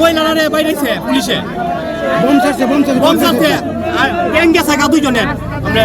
মহিলারা বাইরেছে পুলিশে। বম ছাড়ছে বম ছাড়ছে বম চাচ্ছে আর গ্যাং গেছে দুইজনের। আমরা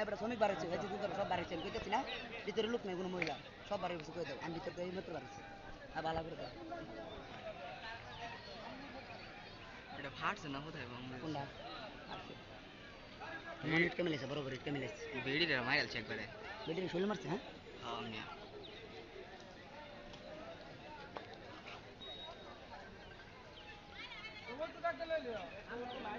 এবার শ্রমিক বাড়াচ্ছে এই যে দুধের সব বাড়াচ্ছে আমি কইতেছি না ভিতরে লোক নাই কোনো মহিলা সব বাড়ি গেছে কই দাও আমি ভিতরে এই মাত্র বাড়াচ্ছি আর ভালো করে দাও এটা ফাটছে না কোথায় কোনটা? কেমন লেছে বড় বড় কেমন লেছে বেড়ি রে মাইল চেক করে বেটি শৈল মারছে হ্যাঁ? Thank